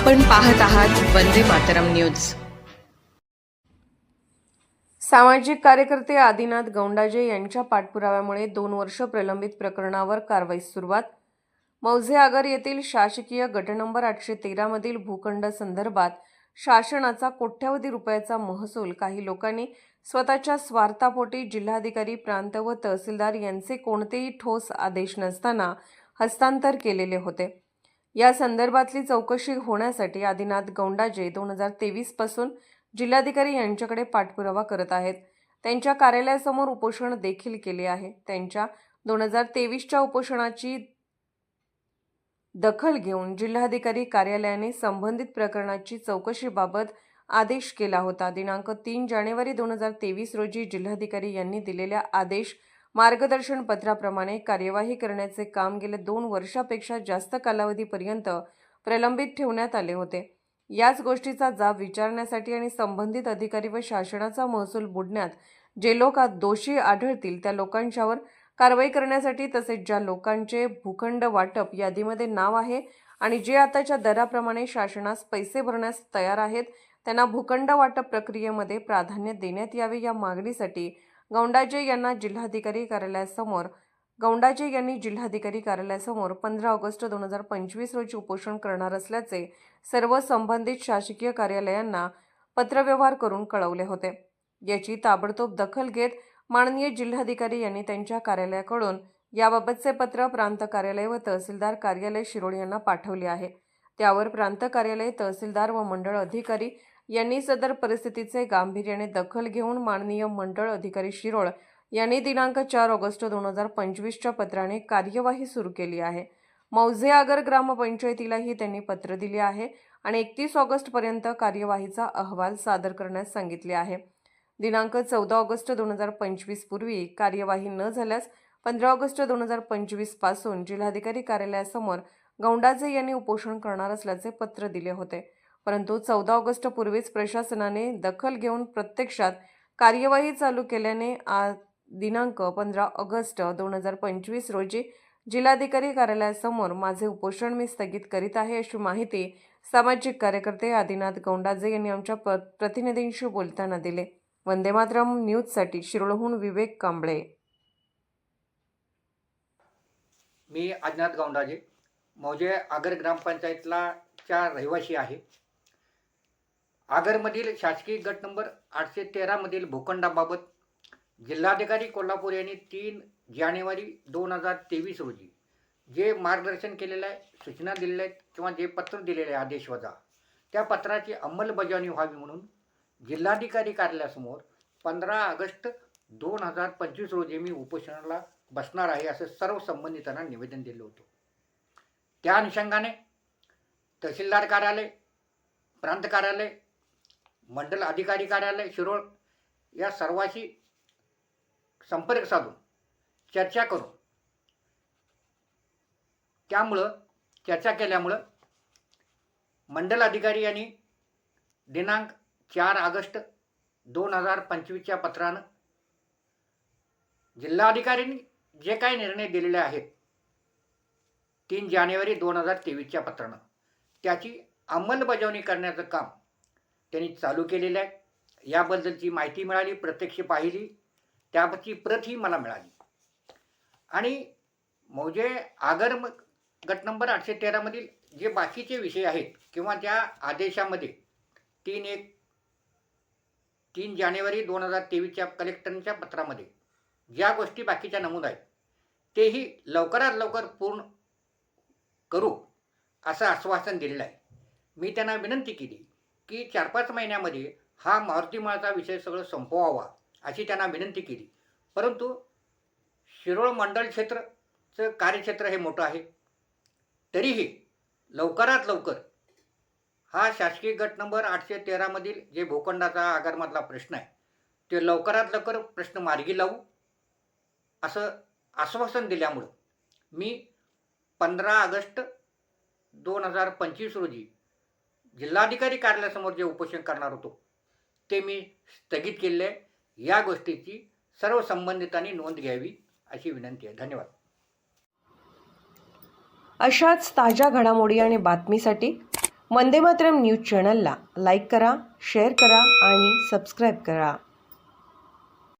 आपण पाहत आहात वंदे मातरम न्यूज. सामाजिक कार्यकर्ते आदिनाथ गौंडाजे यांच्या पाठपुराव्यामुळे दोन वर्ष प्रलंबित प्रकरणावर कारवाई सुरुवात. मौजे आगर येथील शासकीय गट नंबर आठशे तेरामधील भूखंड संदर्भात शासनाचा कोट्यवधी रुपयाचा महसूल काही लोकांनी स्वतःच्या स्वार्थापोटी जिल्हाधिकारी प्रांत व तहसीलदार यांचे कोणतेही ठोस आदेश नसताना हस्तांतर केलेले होते. या संदर्भातली चौकशी होण्यासाठी आदिनाथ गौंडाजे दोन हजार तेवीसपासून जिल्हाधिकारी यांच्याकडे पाठपुरावा करत आहेत. त्यांच्या कार्यालयासमोर उपोषण देखील केले आहे. त्यांच्या दोन हजार तेवीसच्या उपोषणाची दखल घेऊन जिल्हाधिकारी कार्यालयाने संबंधित प्रकरणाची चौकशीबाबत आदेश केला होता. दिनांक तीन जानेवारी दोन हजार तेवीस रोजी जिल्हाधिकारी यांनी दिलेल्या आदेश मार्गदर्शन पत्राप्रमाणे कार्यवाही करण्याचे काम गेल्या दोन वर्षापेक्षा जास्त कालावधीपर्यंत प्रलंबित ठेवण्यात आले होते. याच गोष्टीचा जाब विचारण्यासाठी आणि संबंधित अधिकारी व शासनाचा महसूल बुडण्यात जे लोक दोषी आढळतील त्या लोकांच्यावर कारवाई करण्यासाठी तसेच ज्या लोकांचे भूखंड वाटप यादीमध्ये नाव आहे आणि जे आताच्या दराप्रमाणे शासनास पैसे भरण्यास तयार आहेत त्यांना भूखंड वाटप प्रक्रियेमध्ये प्राधान्य देण्यात यावे या मागणीसाठी गौंडाजे यांना जिल्हाधिकारी कार्यालयासमोर गौंडाजे यांनी जिल्हाधिकारी कार्यालयासमोर पंधरा ऑगस्ट दोन हजार पंचवीस रोजी उपोषण करणार असल्याचे सर्व संबंधित शासकीय कार्यालयांना पत्रव्यवहार करून कळवले होते. याची ताबडतोब दखल घेत माननीय जिल्हाधिकारी यांनी त्यांच्या कार्यालयाकडून याबाबतचे पत्र प्रांत कार्यालय व तहसीलदार कार्यालय शिरोळ यांना पाठवले आहे. त्यावर प्रांत कार्यालय तहसीलदार व मंडळ अधिकारी यांनी सदर परिस्थितीचे गांभीर्याने दखल घेऊन माननीय मंडळ अधिकारी शिरोळ यांनी दिनांक चार ऑगस्ट दोन हजार पंचवीसच्या पत्राने कार्यवाही सुरू केली आहे. मौजे आगर ग्रामपंचायतीलाही त्यांनी पत्र दिले आहे आणि एकतीस ऑगस्टपर्यंत कार्यवाहीचा अहवाल सादर करण्यास सांगितले आहे. दिनांक चौदा ऑगस्ट दोन हजार पंचवीस पूर्वी कार्यवाही न झाल्यास पंधरा ऑगस्ट दोन हजार पंचवीसपासून जिल्हाधिकारी कार्यालयासमोर गौंडाजे यांनी उपोषण करणार असल्याचे पत्र दिले होते. परंतु चौदा ऑगस्ट पूर्वीच प्रशासनाने दखल घेऊन प्रत्यक्षात कार्यवाही चालू केल्याने आज दिनांक पंधरा ऑगस्ट दोन हजार पंचवीस रोजी जिल्हाधिकारी कार्यालयासमोर माझे उपोषण मी स्थगित करीत आहे अशी माहिती सामाजिक कार्यकर्ते आदिनाथ गौंडाजे यांनी आमच्या प्र प्रतिनिधींशी बोलताना दिले. वंदे मातरम न्यूजसाठी शिरोळहून विवेक कांबळे. मी आदिनाथ गौंडाजे. मौजे आगर ग्रामपंचायतला च्या रहिवासी आहे. आगरमधील शासकीय गट नंबर आठशे तेरामधील भूखंडाबाबत जिल्हाधिकारी कोल्हापूर यांनी तीन जानेवारी दोन हजार तेवीस रोजी जे मार्गदर्शन केलेलं आहे सूचना दिलेल्या आहेत किंवा जे पत्र दिलेले आहे आदेश वजा त्या पत्राची अंमलबजावणी व्हावी म्हणून जिल्हाधिकारी कार्यालयासमोर पंधरा ऑगस्ट दोन हजार पंचवीस रोजी मी उपोषणाला बसणार आहे असं सर्व संबंधितांना निवेदन दिलं होतं. त्या अनुषंगाने तहसीलदार कार्यालय प्रांत कार्यालय मंडल अधिकारी कार्यालय शिरोळ या सर्वाशी संपर्क साधून चर्चा करू त्यामुळं चर्चा केल्यामुळं मंडल अधिकारी यांनी दिनांक चार ऑगस्ट दोन हजार पंचवीसच्या पत्रानं जिल्हाधिकाऱ्यांनी जे काही निर्णय दिलेले आहेत तीन जानेवारी दोन हजार तेवीसच्या पत्रानं त्याची अंमलबजावणी करण्याचं काम त्यांनी चालू केलेलं आहे. याबद्दलची माहिती मिळाली प्रत्यक्ष पाहिली. त्याची प्रतही मला मिळाली. आणि म्हणजे आगर गट नंबर आठशे तेरामधील जे बाकीचे विषय आहेत किंवा त्या आदेशामध्ये तीन एक तीन जानेवारी दोन हजार तेवीसच्या कलेक्टरच्या पत्रामध्ये ज्या गोष्टी बाकीच्या नमूद आहेत तेही लवकरात लवकर पूर्ण करू असं आश्वासन दिलेलं आहे. मी त्यांना विनंती केली. की चार पाच महिन्यामध्ये हा मारुती माळचा विषय सगळं संपवावा अशी त्यांना विनंती केली. परंतु शिरोळ मंडल क्षेत्रचं कार्यक्षेत्र हे मोठं आहे. तरीही लवकरात लवकर हा शासकीय गट नंबर आठशे तेरामधील जे भूखंडाचा आगारमधला प्रश्न आहे ते लवकरात लवकर प्रश्न मार्गी लावू असं आश्वासन दिल्यामुळं मी पंधरा ऑगस्ट दोन हजार पंचवीस रोजी जिल्हाधिकारी कार्यालयासमोर जे उपोषण करणार होतो ते मी स्थगित केले आहे. या गोष्टीची सर्व संबंधितांनी नोंद घ्यावी अशी विनंती आहे. धन्यवाद. अशाच ताज्या घडामोडी आणि बातमीसाठी वंदे मातरम न्यूज चॅनलला लाईक करा शेअर करा आणि सबस्क्राईब करा.